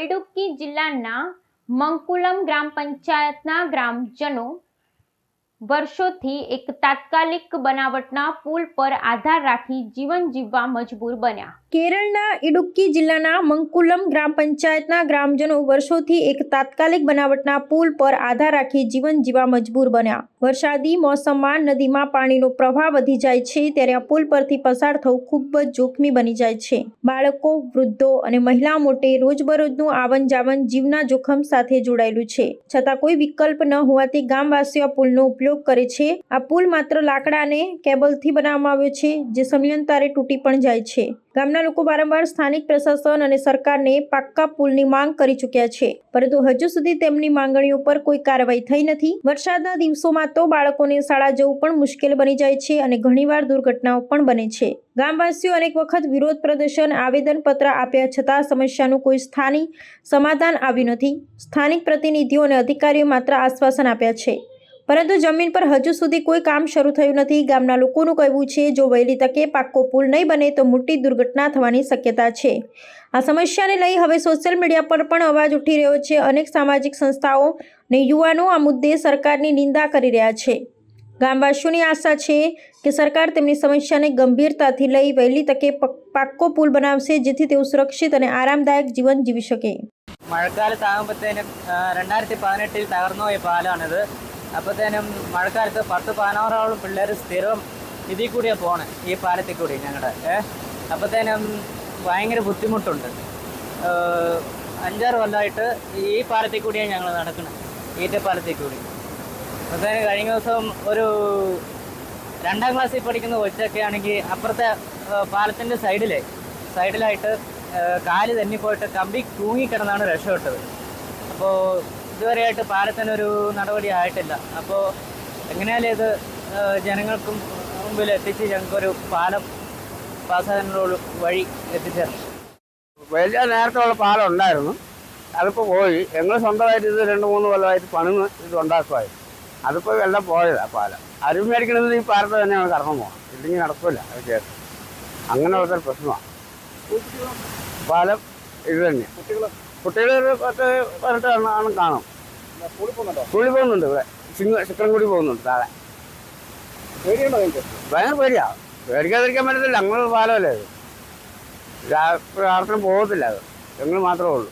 ઇડુક્કી જિલ્લાના મંકુલમ ગ્રામ પંચાયતના ગ્રામજનો વર્ષોથી એક તાત્કાલિક બનાવટના પુલ પર આધાર રાખી જીવન જીવવા મજબૂર બન્યા. કેરળના ઇડુક્કી જિલ્લાના મંકુલમ ગ્રામ પંચાયતના ગ્રામજનો વર્ષોથી એક તાત્કાલિક બનાવટના પુલ પર આધાર રાખી જીવન જીવવા મજબૂર બન્યા. વરસાદી મોસમમાં નદીમાં પાણીનો પ્રવાહ વધી જાય છે ત્યારે આ પુલ પરથી પસાર થવું ખૂબ જ જોખમી બની જાય છે. બાળકો, વૃદ્ધો અને મહિલા મોટે રોજબરોજનું આવન જાવન જીવના જોખમ સાથે જોડાયેલું છે. છતાં કોઈ વિકલ્પ ન હોવાથી ગામવાસીઓ પુલનો ઉપયોગ કરે છે. આ પુલ માત્ર લાકડા અને કેબલથી બનાવવામાં આવ્યો છે, જે સમયાંતરે તૂટી પણ જાય છે. ગામના લોકો વારંવાર સ્થાનિક પ્રશાસન અને સરકારને પાક્કા પુલની માંગ કરી ચૂક્યા છે. પરંતુ હજુ સુધી તેમની માંગણીઓ પર કોઈ કાર્યવાહી થઈ નથી. વરસાદના દિવસોમાં તો બાળકોને શાળા જવું પણ મુશ્કેલ બની જાય છે અને ઘણીવાર દુર્ઘટનાઓ પણ બને છે. ગામવાસીઓ અનેક વખત વિરોધ પ્રદર્શન, આવેદનપત્ર આપ્યા છતાં સમસ્યાનું કોઈ સ્થાનિક સમાધાન આવ્યું નથી. સ્થાનિક પ્રતિનિધિઓ અને અધિકારીઓ માત્ર આશ્વાસન આપ્યા છે. પરંતુ જમીન પર હજુ સુધી કોઈ કામ શરૂ થયું નથી ગામના લોકોનું કહેવું છે જો વહેલી તકે પાક્કો પુલ નહીં બને તો મોટી દુર્ઘટના થવાની શક્યતા છે આ સમસ્યાને લઈ હવે સોશિયલ મીડિયા પર પણ અવાજ ઉઠી રહ્યો છે અનેક સામાજિક સંસ્થાઓ અને યુવાનો આ મુદ્દે સરકારની નિંદા કરી રહ્યા છે ગામવાસીઓની આશા છે કે સરકાર તેમની સમસ્યાને ગંભીરતાથી લઈ વહેલી તકે પક- પાક્કો પુલ બનાવશે જેથી તેઓ સુરક્ષિત અને આરામદાયક જીવન જીવી શકે മഴക്കാലത്താകുമ്പോഴത്തേനും രണ്ടായിരത്തി പതിനെട്ടിൽ തകർന്നു പോയ പാലമാണിത് അപ്പോഴത്തേനും മഴക്കാലത്ത് പത്ത് പതിനാറോളം പിള്ളേർ സ്ഥിരം ഇതിൽ കൂടിയാണ് പോണേ ഈ പാലത്തിൽ കൂടി ഞങ്ങളുടെ ഏഹ് അപ്പോഴത്തേനും ഭയങ്കര ബുദ്ധിമുട്ടുണ്ട്. അഞ്ചാറ് കൊല്ലമായിട്ട് ഈ പാലത്തിൽ കൂടിയാണ് ഞങ്ങൾ നടക്കുന്നത് ഈറ്റപ്പാലത്തിൽ കൂടി. അപ്പോഴത്തേനും കഴിഞ്ഞ ദിവസം ഒരു രണ്ടാം ക്ലാസ്സിൽ പഠിക്കുന്ന കൊച്ചൊക്കെ ആണെങ്കിൽ അപ്പുറത്തെ പാലത്തിന്റെ സൈഡിലെ സൈഡിലായിട്ട് കാൽ പോയിട്ട് കമ്പി തൂങ്ങിക്കിടന്നാണ് രക്ഷപ്പെട്ടത്. അപ്പോൾ ഇതുവരെയായിട്ട് പാലത്തിനൊരു നടപടി ആയിട്ടില്ല അപ്പോൾ എങ്ങനെയാലും ഇത് ജനങ്ങൾക്കും മുമ്പിൽ എത്തിച്ച് ഞങ്ങൾക്കൊരു പാലം പാസ്സാകാനുള്ള വഴി എത്തിച്ചേരണം വലിയ നേരത്തുള്ള പാലം ഉണ്ടായിരുന്നു. അതിപ്പോൾ പോയി. ഞങ്ങൾ സ്വന്തമായിട്ട് ഇത് രണ്ട് മൂന്ന് കൊല്ലമായിട്ട് പണിന്ന് ഇത് ഉണ്ടാക്കുമായിരുന്നു അതിപ്പോൾ എല്ലാം പോയതാണ് പാലം. അരി മേടിക്കണമെന്ന് ഈ പാലത്ത് തന്നെയാണ് കറങ്ങാൻ പോകണം ഇല്ലെങ്കിൽ നടക്കില്ല അത് കേസ്. അങ്ങനെ ഉള്ളൊരു പ്രശ്നമാണ് പാലം ഇത് തന്നെ കുട്ടികൾ ഒരു പത്ത് പതിനെട്ട് ആണ് കാണും. കൂടി പോകുന്നുണ്ട്? ഇവിടെ. സിംഗ ചിക്കൻകുടി പോകുന്നുണ്ട് താഴെ. ഭയങ്കര പേടിയാ. പേടിക്കാതിരിക്കാൻ പറ്റത്തില്ല. ഞങ്ങൾ പാലമല്ലേ അത്? പ്രാർത്ഥന പോകത്തില്ല അത്. ഞങ്ങൾ മാത്രമേ ഉള്ളൂ.